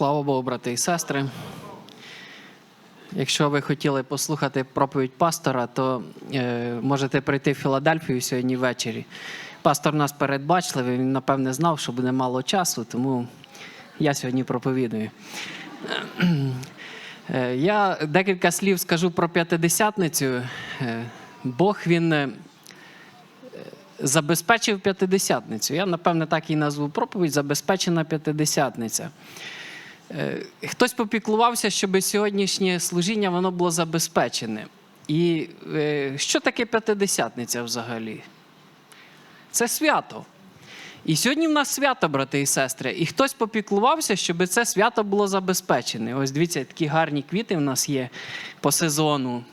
Слава Богу, брати і сестри. Якщо ви хотіли послухати проповідь пастора, то е, можете прийти в Філадельфію сьогодні ввечері. Пастор нас передбачливий, він напевне знав, що буде мало часу, тому я сьогодні проповідую. Е, Я декілька слів скажу про п'ятидесятницю. Е, Бог він е, забезпечив п'ятидесятницю. Я, напевне, так і назву проповідь Забезпечена п'ятидесятниця. Е, Хтось попіклувався, щоб сьогоднішнє служіння воно було забезпечене. І е, що таке п'ятидесятниця взагалі? Це свято. І сьогодні в нас свято, брати і сестри. І хтось попіклувався, щоб це свято було забезпечене. Ось дивіться, такі гарні квіти в нас є по сезону.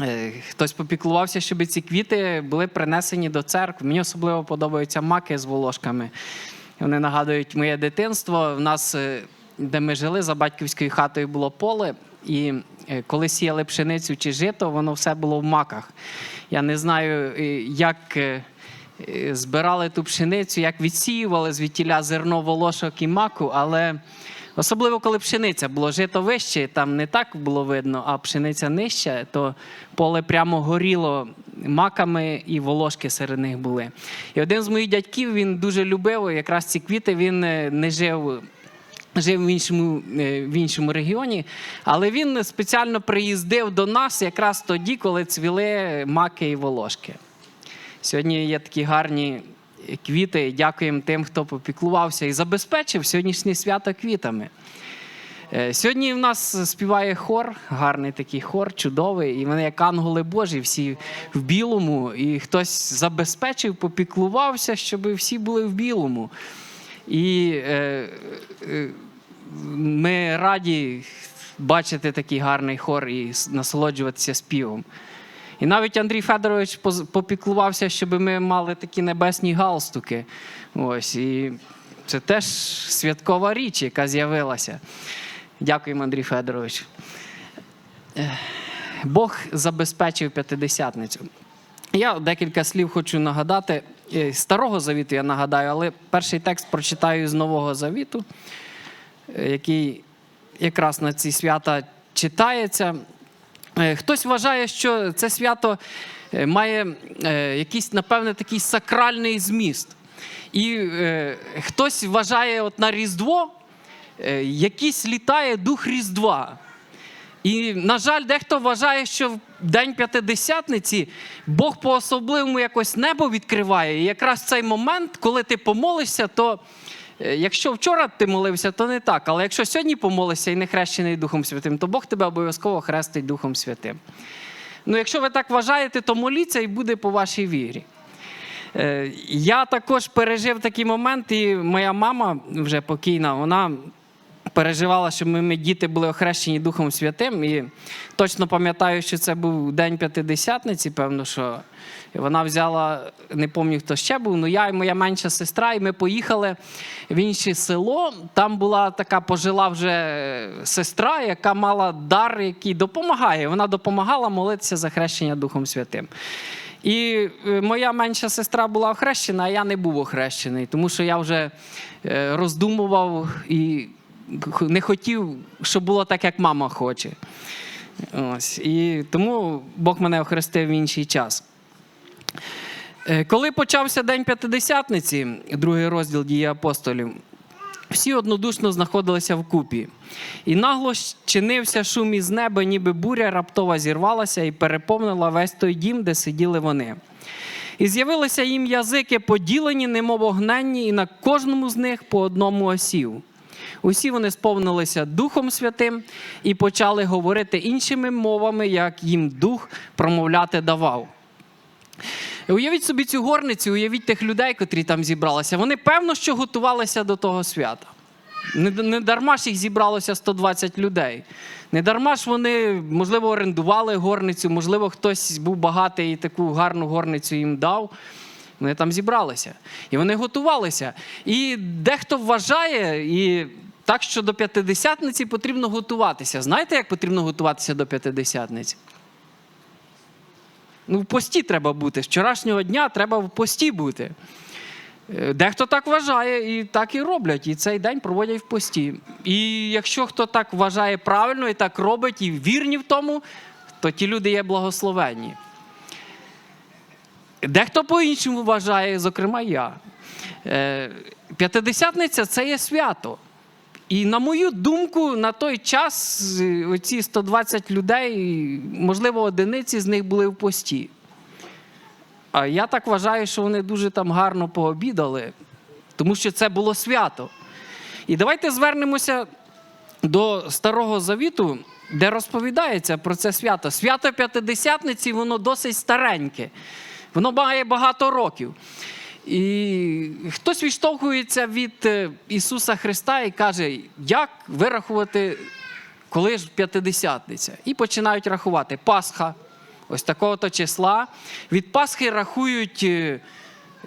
Е, Хтось попіклувався, щоб ці квіти були принесені до церкви. Мені особливо подобаються маки з волошками. Вони нагадують моє дитинство. В нас, де ми жили, за батьківською хатою було поле. І е, коли сіяли пшеницю чи жито, воно все було в маках. Я не знаю, е, як е, збирали ту пшеницю, як відсіювали звідтіля зерно волошок і маку, але особливо коли пшениця було жито вище, там не так було видно, а пшениця нижча, то поле прямо горіло маками і волошки серед них були. І один з моїх дядьків він дуже любив якраз ці квіти, він не жив. Жив в іншому, е, в іншому регіоні, але він спеціально приїздив до нас якраз тоді, коли цвіли маки і волошки. Сьогодні є такі гарні квіти. Дякуємо тим, хто попіклувався і забезпечив сьогоднішнє свято квітами. Е, Сьогодні в нас співає хор, гарний такий хор, чудовий, і вони як ангели Божі, всі в білому, і хтось забезпечив, попіклувався, щоб всі були в білому. І е, е, ми раді бачити такий гарний хор і насолоджуватися співом. І навіть Андрій Федорович попіклувався, щоб ми мали такі небесні галстуки. Ось, і це теж святкова річ, яка з'явилася. Дякуємо, Андрій Федорович. Бог забезпечив п'ятидесятницю. Я декілька слів хочу нагадати. Е, Старого завіту я нагадаю, але перший текст прочитаю з Нового Завіту, е, який якраз на ці свята читається. Е, Хтось вважає, що це свято має якийсь, напевне, такий сакральний зміст. І хтось вважає, от на Різдво якийсь літає дух Різдва. І, на жаль, дехто вважає, що в День П'ятидесятниці Бог по-особливому якось небо відкриває. І якраз цей момент, коли ти помолишся, то е, якщо вчора ти молився, то не так. Але якщо сьогодні помолишся і не хрещений Духом Святим, то Бог тебе обов'язково хрестить Духом Святим. Ну, якщо ви так вважаєте, то моліться і буде по вашій вірі. Е, Я також пережив такий момент, і моя мама вже покійна, вона переживала, щоб ми, діти були охрещені Духом Святим. І точно пам'ятаю, що це був день п'ятидесятниці, певно, що вона взяла, не пам'ятаю, хто ще був, ну я і моя менша сестра, і ми поїхали в інше село. Там була така пожила вже сестра, яка мала дар, який допомагає. Вона допомагала молитися за хрещення Духом Святим. І е, моя менша сестра була охрещена, а я не був охрещений, тому що я вже е, роздумував і не хотів, щоб було так, як мама хоче. Ось. І тому Бог мене охрестив в інший час. Е, Коли почався День П'ятидесятниці, другий розділ дії апостолів, всі однодушно знаходилися вкупі. І нагло чинився шум із неба, ніби буря раптово зірвалася і переповнила весь той дім, де сиділи вони. І з'явилися їм язики поділені, немов огненні, і на кожному з них по одному осів. Усі вони сповнилися Духом Святим і почали говорити іншими мовами, як їм дух промовляти давав. Уявіть собі цю горницю, уявіть тих людей, котрі там зібралися. Вони певно, що готувалися до того свята. Не, дарма ж їх зібралося 120 людей. Не дарма ж вони, можливо, орендували горницю, можливо, хтось був багатий і таку гарну горницю їм дав. Вони там зібралися. І вони готувалися. І дехто вважає, і так, що до п'ятидесятниці потрібно готуватися. Знаєте, як потрібно готуватися до п'ятидесятниці? Ну, в пості треба бути. З вчорашнього дня треба в пості бути. Е, Дехто так вважає і так і роблять, і цей день проводять в пості. І якщо хто так вважає правильно і так робить, і вірні в тому, то ті люди є благословенні. Дехто по-іншому вважає, зокрема я. Е, П'ятидесятниця це є свято. І на мою думку, на той час е, оці 120 людей, можливо, одиниці з них були в пості. А я так вважаю, що вони дуже там гарно пообідали, тому що це було свято. І давайте звернемося до Старого Завіту, де розповідається про це свято. Свято П'ятидесятниці, воно досить стареньке, воно має багато років. І хтось відштовхується від е, Ісуса Христа і каже, як вирахувати, коли ж п'ятидесятниця. І починають рахувати Пасха, ось такого-то числа. Від Пасхи рахують е,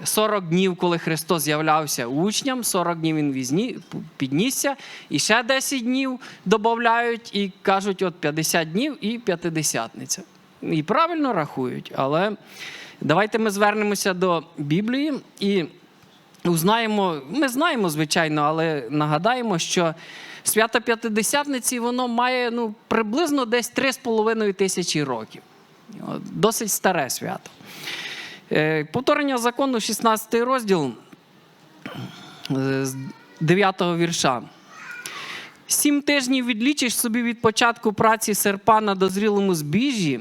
40 днів, коли Христос з'являвся учням, 40 днів він піднісся, і ще 10 днів додають і кажуть, от 50 днів і п'ятидесятниця. І правильно рахують, але давайте ми звернемося до Біблії і узнаємо, ми знаємо, звичайно, але нагадаємо, що свято П'ятидесятниці воно має ну, приблизно десь 3,5 тисячі років. Досить старе свято. Е, Повторення закону, 16 розділ е, з 9 вірша. Сім тижнів відлічиш собі від початку праці серпа на дозрілому збіжжі,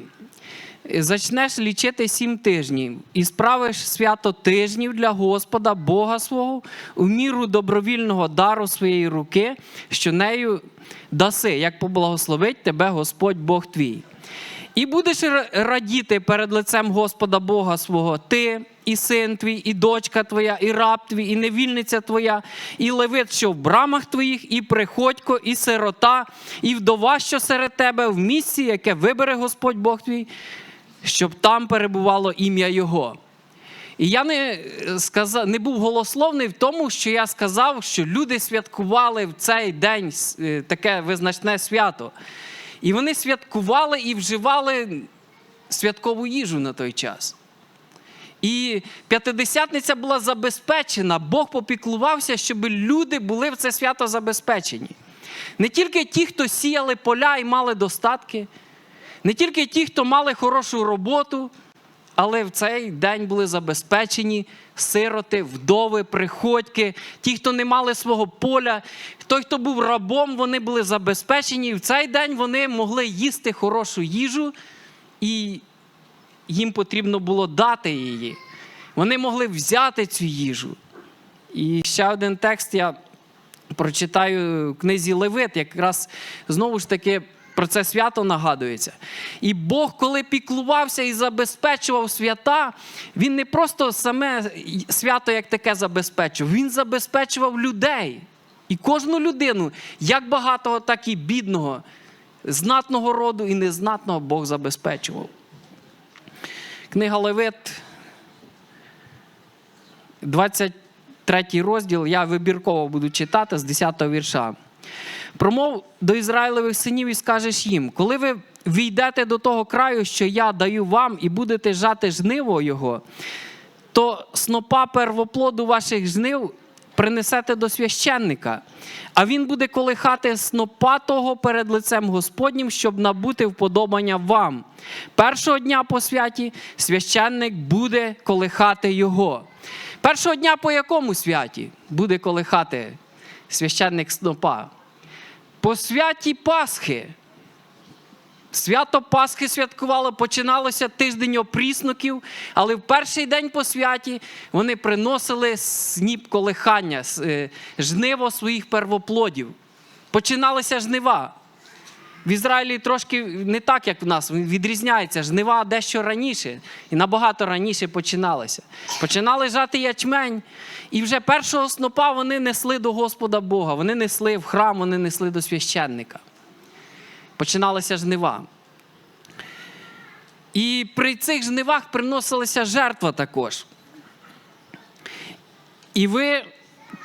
зачнеш лічити сім тижнів і справиш свято тижнів для Господа, Бога свого, у міру добровільного дару своєї руки, що нею даси, як поблагословить тебе Господь Бог твій. І будеш радіти перед лицем Господа Бога свого, ти, і син твій, і дочка твоя, і раб твій, і невільниця твоя, і левит, що в брамах твоїх, і приходько, і сирота, і вдова, що серед тебе, в місці, яке вибере Господь Бог твій, щоб там перебувало ім'я Його. І я не, е, сказав, не був голословний в тому, що я сказав, що люди святкували в цей день е, таке визначне свято. І вони святкували і вживали святкову їжу на той час. І п'ятидесятниця була забезпечена, Бог попіклувався, щоб люди були в це свято забезпечені. Не тільки ті, хто сіяли поля і мали достатки, не тільки ті, хто мали хорошу роботу, але в цей день були забезпечені сироти, вдови, приходьки, ті, хто не мали свого поля, той, хто був рабом, вони були забезпечені. І в цей день вони могли їсти хорошу їжу, і їм потрібно було дати її. Вони могли взяти цю їжу. І ще один текст я прочитаю в книзі Левит, якраз знову ж таки про це свято нагадується. І Бог, коли піклувався і забезпечував свята, Він не просто саме свято як таке забезпечував, Він забезпечував людей. І кожну людину, як багатого, так і бідного, знатного роду і незнатного Бог забезпечував. Книга Левит, 23 розділ, я вибірково буду читати з 10 вірша. Промов до Ізраїлевих синів і скажеш їм, коли ви війдете до того краю, що я даю вам, і будете жати жниво його, то снопа первоплоду ваших жнив принесете до священника, а він буде колихати снопа того перед лицем Господнім, щоб набути вподобання вам. Першого дня по святі священник буде колихати його. Першого дня по якому святі буде колихати священник снопа? По святі Пасхи. Свято Пасхи святкувало, починалося тиждень опрісноків, але в перший день по святі вони приносили сніп колихання, е, жниво своїх первоплодів. Починалися жнива. В Ізраїлі трошки не так, як в нас, відрізняється. Жнива дещо раніше і набагато раніше починалися. Починали жати ячмень, і вже першого снопа вони несли до Господа Бога. Вони несли в храм, вони несли до священника. Починалися жнива. І при цих жнивах приносилася жертва також. І ви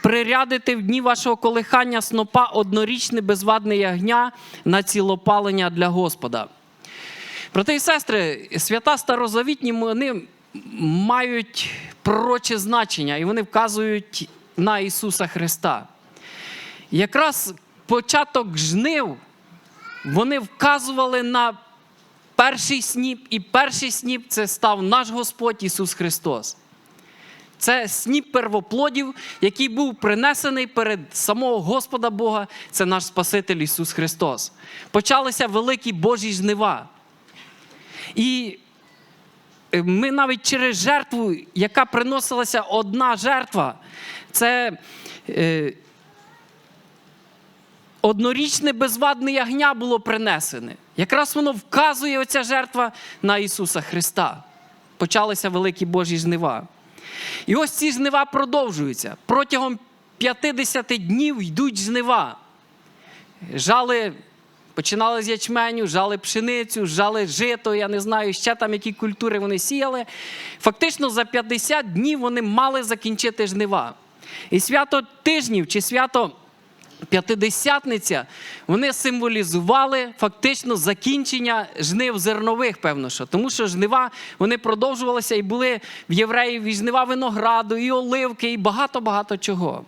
прирядите в дні вашого колихання снопа однорічне безвадне ягня на цілопалення для Господа. Брати і сестри, свята старозавітні вони мають пророче значення, і вони вказують на Ісуса Христа. Якраз початок жнив вони вказували на перший сніп, і перший сніп це став наш Господь Ісус Христос. Це сніп первоплодів, який був принесений перед самого Господа Бога, це наш Спаситель Ісус Христос. Почалися великі Божі жнива. І е, ми навіть через жертву, яка приносилася одна жертва, це е, однорічне безвадне ягня було принесене. Якраз воно вказує оця жертва на Ісуса Христа. Почалися великі Божі жнива. І ось ці жнива продовжуються. Протягом 50 днів йдуть жнива. Жали, починали з ячменю, жали пшеницю, жали жито, я не знаю, ще там які культури вони сіяли. Фактично за 50 днів вони мали закінчити жнива. І свято тижнів чи свято П'ятидесятниця, вони символізували фактично закінчення жнив зернових, певно що. Тому що жнива вони продовжувалися і були в євреїв і жнива винограду, і оливки, і багато-багато чого.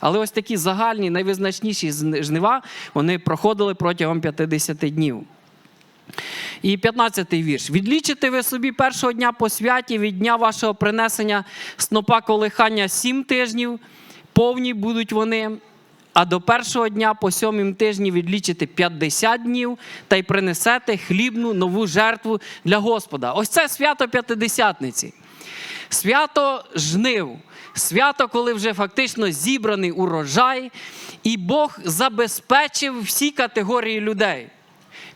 Але ось такі загальні, найвизначніші жнива вони проходили протягом 50 днів. І 15-й вірш. Відлічите ви собі першого дня по святі від дня вашого принесення снопа колихання сім тижнів, повні будуть вони. А до першого дня по сьомім тижні відлічите 50 днів та й принесете хлібну нову жертву для Господа. Ось це свято П'ятидесятниці. Свято жнив, свято, коли вже фактично зібраний урожай, і Бог забезпечив всі категорії людей.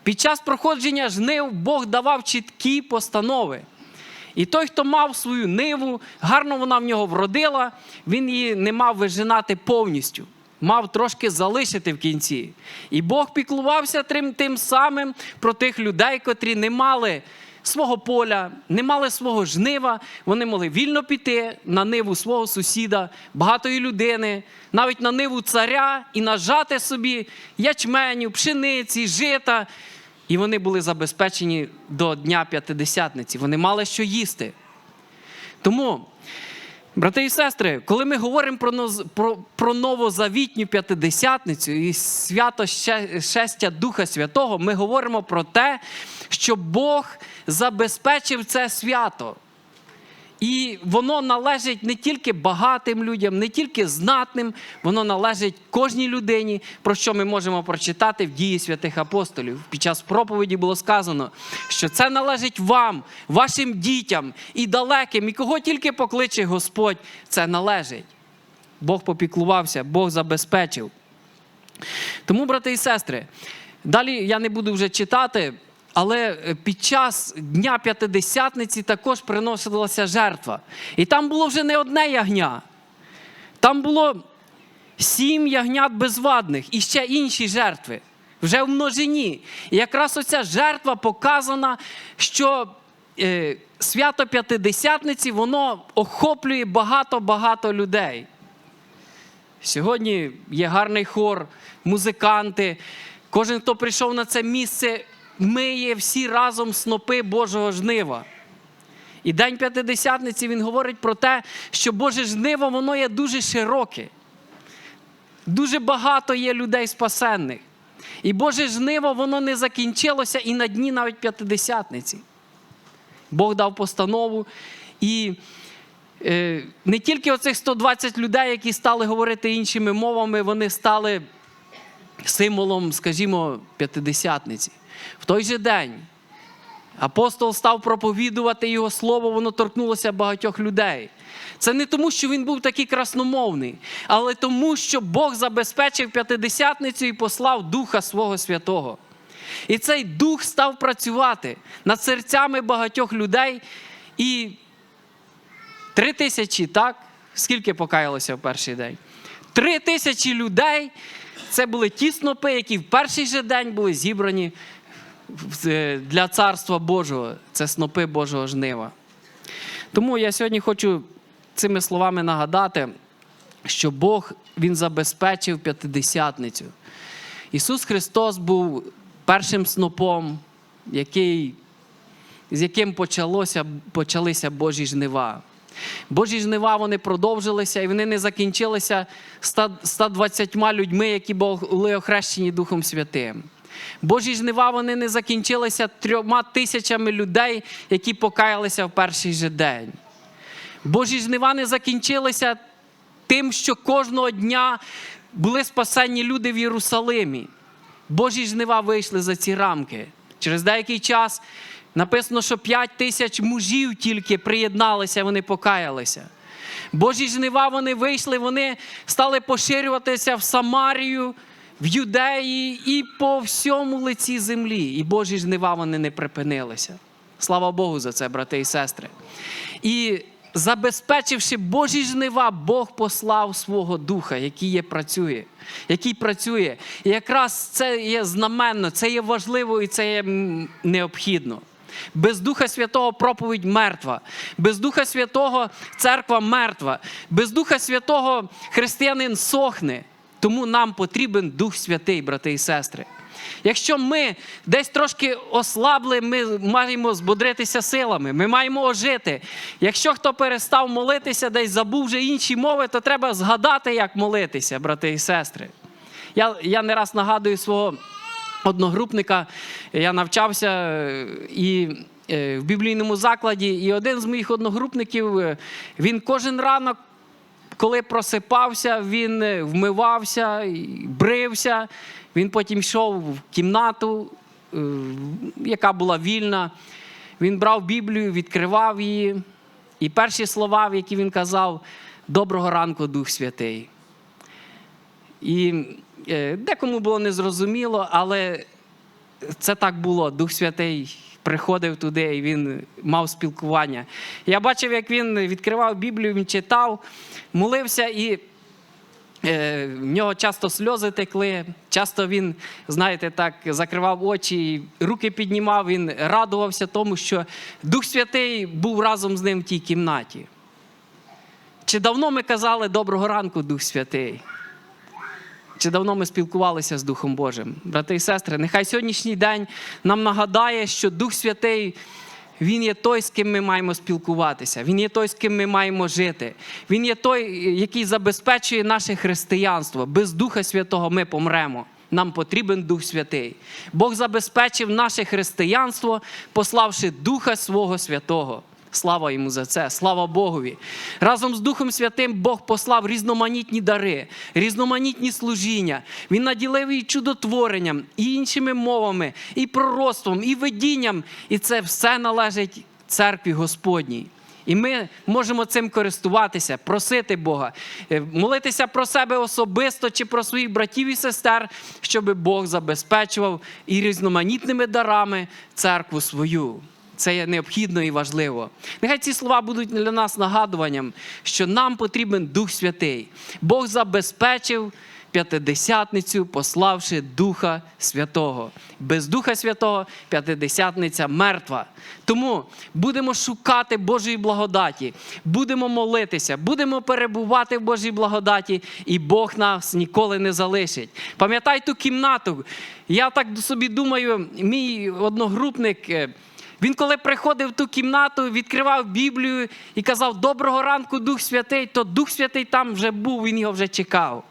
Під час проходження жнив Бог давав чіткі постанови. І той, хто мав свою ниву, гарно вона в нього вродила, він її не мав вижинати повністю, мав трошки залишити в кінці. І Бог піклувався тим, тим самим про тих людей, котрі не мали свого поля, не мали свого жнива, вони могли вільно піти на ниву свого сусіда, багатої людини, навіть на ниву царя і нажати собі ячменю, пшениці, жита. І вони були забезпечені до Дня П'ятидесятниці. Вони мали що їсти. Тому, брати і сестри, коли ми говоримо про, про, про новозавітню п'ятидесятницю і свято шестя Духа Святого, ми говоримо про те, що Бог забезпечив це свято. І воно належить не тільки багатим людям, не тільки знатним, воно належить кожній людині, про що ми можемо прочитати в дії святих апостолів. Під час проповіді було сказано, що це належить вам, вашим дітям і далеким, і кого тільки покличе Господь, це належить. Бог попіклувався, Бог забезпечив. Тому, брати і сестри, далі я не буду вже читати, але е, під час Дня П'ятидесятниці також приносилася жертва. І там було вже не одне ягня. Там було сім ягнят безвадних і ще інші жертви, вже в множині. І якраз оця жертва показана, що е, свято П'ятидесятниці воно охоплює багато-багато людей. Сьогодні є гарний хор, музиканти. Кожен, хто прийшов на це місце, миє всі разом снопи Божого жнива. І День П'ятидесятниці він говорить про те, що Боже жниво воно є дуже широке. Дуже багато є людей спасенних. І Боже жниво воно не закінчилося і на дні навіть п'ятидесятниці. Бог дав постанову. І е, не тільки оцих 120 людей, які стали говорити іншими мовами, вони стали символом, скажімо, п'ятидесятниці. В той же день апостол став проповідувати його слово, воно торкнулося багатьох людей. Це не тому, що він був такий красномовний, але тому, що Бог забезпечив п'ятидесятницю і послав Духа Свого Святого. І цей дух став працювати над серцями багатьох людей. І три тисячі, так? Скільки покаялося в перший день? Три тисячі людей. Це були ті снопи, які в перший же день були зібрані для Царства Божого. Це снопи Божого жнива. Тому я сьогодні хочу цими словами нагадати, що Бог Він забезпечив п'ятидесятницю. Ісус Христос був першим снопом, який з яким почалося, почалися Божі жнива. Божі жнива вони продовжилися і вони не закінчилися 120 людьми, які були охрещені Духом Святим. Божі жнива вони не закінчилися трьома тисячами людей, які покаялися в перший же день. Божі жнива не закінчилися тим, що кожного дня були спасенні люди в Єрусалимі. Божі жнива вийшли за ці рамки. Через деякий час написано, що 5 тисяч мужів тільки приєдналися, вони покаялися. Божі жнива вони вийшли, вони стали поширюватися в Самарію, в Юдеї і по всьому лиці землі. І Божі жнива вони не припинилися. Слава Богу за це, брати і сестри. І забезпечивши Божі жнива, Бог послав свого духа, який є працює, який працює. І якраз це є знаменно, це є важливо і це є необхідно. Без Духа Святого проповідь мертва. Без Духа Святого церква мертва. Без Духа Святого християнин сохне. Тому нам потрібен Дух Святий, брати і сестри. Якщо ми десь трошки ослабли, ми маємо збодритися силами, ми маємо ожити. Якщо хто перестав молитися, десь забув вже інші мови, то треба згадати, як молитися, брати і сестри. Я, я не раз нагадую свого одногрупника, я навчався е, і е, в біблійному закладі, і один з моїх одногрупників, е, він кожен ранок коли просипався, він е, вмивався, брився. Він потім йшов в кімнату, е, яка була вільна. Він брав Біблію, відкривав її. І перші слова, які він казав: Доброго ранку, Дух Святий. І е, декому було незрозуміло, але це так було. Дух Святий приходив туди і він мав спілкування. Я бачив, як він відкривав Біблію, він читав, молився і. е, В нього часто сльози текли, часто він, знаєте, так закривав очі, руки піднімав, він радувався тому, що Дух Святий був разом з ним в тій кімнаті. Чи давно ми казали доброго ранку, Дух Святий? Чи давно ми спілкувалися з Духом Божим? Брати і сестри, нехай сьогоднішній день нам нагадає, що Дух Святий, Він є той, з ким ми маємо спілкуватися. Він є той, з ким ми маємо жити. Він є той, який забезпечує наше християнство. Без Духа Святого ми помремо. Нам потрібен Дух Святий. Бог забезпечив наше християнство, пославши Духа Свого Святого. Слава йому за це, слава Богові. Разом з Духом Святим Бог послав різноманітні дари, різноманітні служіння. Він наділив її чудотворенням, і іншими мовами, і пророцтвом, і видінням. І це все належить церкві Господній. І ми можемо цим користуватися, просити Бога, е, молитися про себе особисто чи про своїх братів і сестер, щоб Бог забезпечував і різноманітними дарами церкву свою. Це є необхідно і важливо. Нехай ці слова будуть для нас нагадуванням, що нам потрібен Дух Святий. Бог забезпечив п'ятидесятницю, пославши Духа Святого. Без Духа Святого п'ятидесятниця мертва. Тому будемо шукати Божої благодаті, будемо молитися, будемо перебувати в Божій благодаті, і Бог нас ніколи не залишить. Пам'ятай ту кімнату. Я так собі думаю, мій одногрупник. Він, коли приходив в ту кімнату, відкривав Біблію і казав Доброго ранку, Дух Святий, то Дух Святий там вже був, він його вже чекав.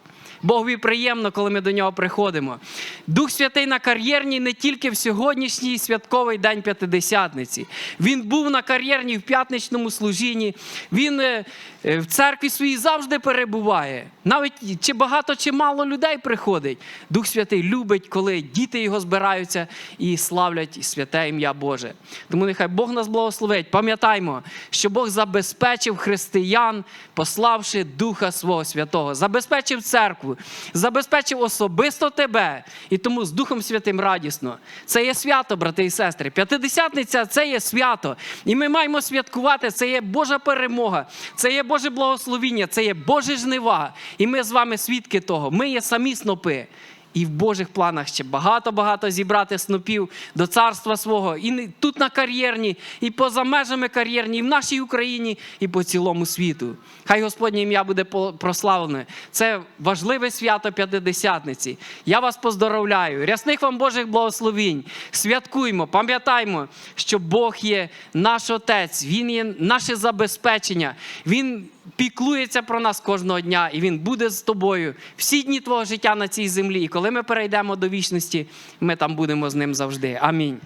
Богові приємно, коли ми до нього приходимо. Дух Святий на кар'єрній не тільки в сьогоднішній святковий день П'ятидесятниці. Він був на кар'єрній в п'ятничному служінні. Він е, е, в церкві своїй завжди перебуває. Навіть чи багато, чи мало людей приходить. Дух Святий любить, коли діти його збираються і славлять святе ім'я Боже. Тому нехай Бог нас благословить. Пам'ятаймо, що Бог забезпечив християн, пославши Духа Свого Святого, забезпечив церкву, забезпечив особисто тебе. І тому з Духом Святим радісно. Це є свято, брати і сестри. П'ятидесятниця це є свято. І ми маємо святкувати. Це є Божа перемога, це є Боже благословіння, це є Боже жнива. І ми з вами свідки того. Ми є самі снопи. І в Божих планах ще багато-багато зібрати снопів до царства свого. І тут на кар'єрні, і поза межами кар'єрні, і в нашій Україні, і по цілому світу. Хай Господнє ім'я буде прославлене. Це важливе свято П'ятидесятниці. Я вас поздоровляю. Рясних вам Божих благословінь. Святкуймо, пам'ятаймо, що Бог є наш Отець, Він є наше забезпечення. Він піклується про нас кожного дня, і Він буде з тобою всі дні твого життя на цій землі. І коли ми перейдемо до вічності, ми там будемо з ним завжди. Амінь.